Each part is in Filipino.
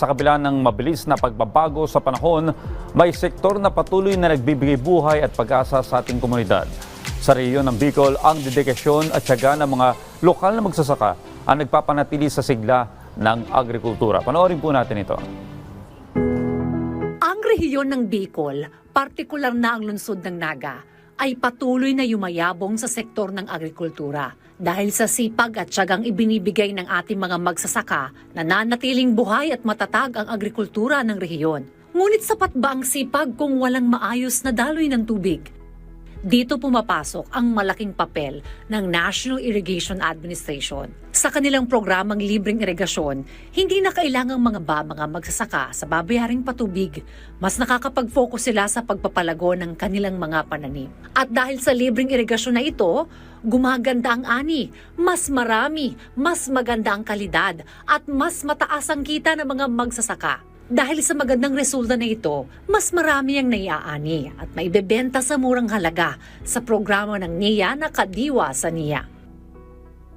sa kabila ng mabilis na pagbabago sa panahon, may sektor na patuloy na nagbibigay buhay at pag-asa sa ating komunidad. Sa rehiyon ng Bicol, ang dedikasyon at syaga ng mga lokal na magsasaka ang nagpapanatili sa sigla ng agrikultura. Panoorin po natin ito. Ang rehiyon ng Bicol, partikular na ang lungsod ng Naga, ay patuloy na yumayabong sa sektor ng agrikultura dahil sa sipag at tiyagang ibinibigay ng ating mga magsasaka na nanatiling buhay at matatag ang agrikultura ng rehiyon. Ngunit sapat ba ang sipag kung walang maayos na daloy ng tubig? Dito pumapasok ang malaking papel ng National Irrigation Administration. Sa kanilang programang libreng irigasyon, hindi na kailangang mga ba mga magsasaka sa babayaring patubig. Mas nakakapag-focus sila sa pagpapalago ng kanilang mga pananim. At dahil sa libreng irigasyon na ito, gumaganda ang ani, mas marami, mas maganda ang kalidad, at mas mataas ang kita ng mga magsasaka. Dahil sa magandang resulta na ito, mas marami ang naiaani at maibebenta sa murang halaga sa programa ng NIA na Kadiwa sa NIA.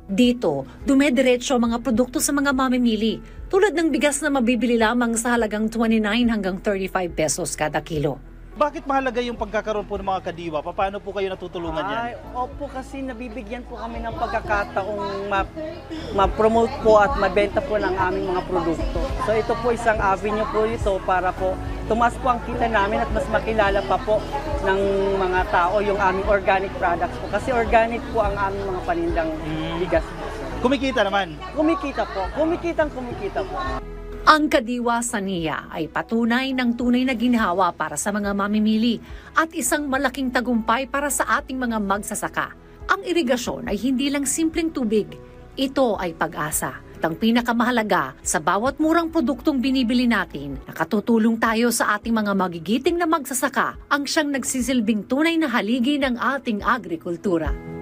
Dito, dumediretso ang mga produkto sa mga mamimili tulad ng bigas na mabibili lamang sa halagang 29 hanggang 35 pesos kada kilo. Bakit mahalaga yung pagkakaroon po ng mga kadiwa? Paano po kayo natutulungan Ay, yan? opo kasi nabibigyan po kami ng pagkakataong ma- ma-promote po at mabenta po ng aming mga produkto. So ito po isang avenue po ito para po tumas po ang kita namin at mas makilala pa po ng mga tao yung aming organic products po. Kasi organic po ang aming mga panindang Mm. bigas. Kumikita naman. Kumikita po. Kumikitang kumikita po. Ang Kadiwa sa NIA ay patunay ng tunay na ginhawa para sa mga mamimili at isang malaking tagumpay para sa ating mga magsasaka. Ang irigasyon ay hindi lang simpleng tubig. Ito ay pag-asa. Ang pinakamahalaga, sa bawat murang produktong binibili natin, nakatutulong tayo sa ating mga magigiting na magsasaka ang siyang nagsisilbing tunay na haligi ng ating agrikultura.